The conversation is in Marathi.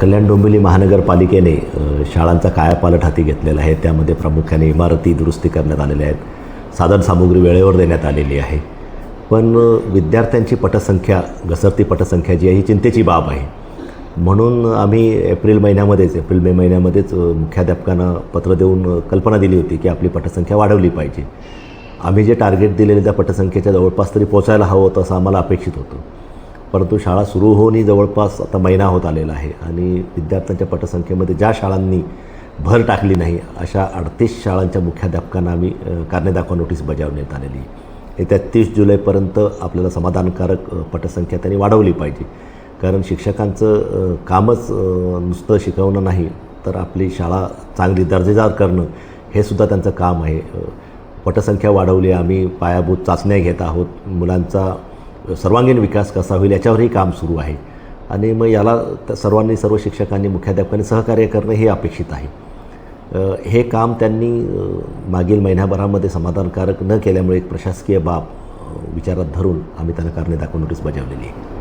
कल्याण डोंबिवली महानगरपालिकेने शाळांचा कायापालट हाती घेतलेला आहे. त्यामध्ये प्रामुख्याने इमारती दुरुस्ती करण्यात आलेल्या आहेत. साधनसामुग्री वेळेवर देण्यात आलेली आहे. पण विद्यार्थ्यांची पटसंख्या घसरती पटसंख्या जी आहे ही चिंतेची बाब आहे. म्हणून आम्ही एप्रिल महिन्यामध्येच एप्रिल मे महिन्यामध्येच मुख्याध्यापकांना पत्र देऊन कल्पना दिली होती की आपली पटसंख्या वाढवली पाहिजे. आम्ही जे टार्गेट दिलेले त्या पटसंख्येच्या जवळपास तरी पोचायला हवं होतं असं आम्हाला अपेक्षित होतं. परंतु शाळा सुरू होऊनही जवळपास आता महिना होत आलेला आहे आणि विद्यार्थ्यांच्या पटसंख्येमध्ये ज्या शाळांनी भर टाकली नाही अशा अडतीस शाळांच्या मुख्याध्यापकांना आम्ही कारणे दाखवा नोटीस बजावण्यात आलेली. आहे. येत्या तीस जुलैपर्यंत आपल्याला समाधानकारक पटसंख्या त्यांनी वाढवली पाहिजे. कारण शिक्षकांचं कामच नुसतं शिकवणं नाही तर आपली शाळा चांगली दर्जेदार करणं हे सुद्धा त्यांचं काम आहे. पटसंख्या वाढवली आम्ही पायाभूत चाचण्या घेत आहोत. मुलांचा सर्वांगीण विकास कसा होईल याच्यावरही काम सुरू आहे. आणि मग याला सर्वांनी सर्व शिक्षकांनी मुख्याध्यापकांनी सहकार्य करणं हे अपेक्षित आहे. हे काम त्यांनी मागील महिन्याभरामध्ये समाधानकारक न केल्यामुळे एक प्रशासकीय बाब विचारात धरून आम्ही त्यांना कारणे दाखवून नोटीस बजावलेली आहे.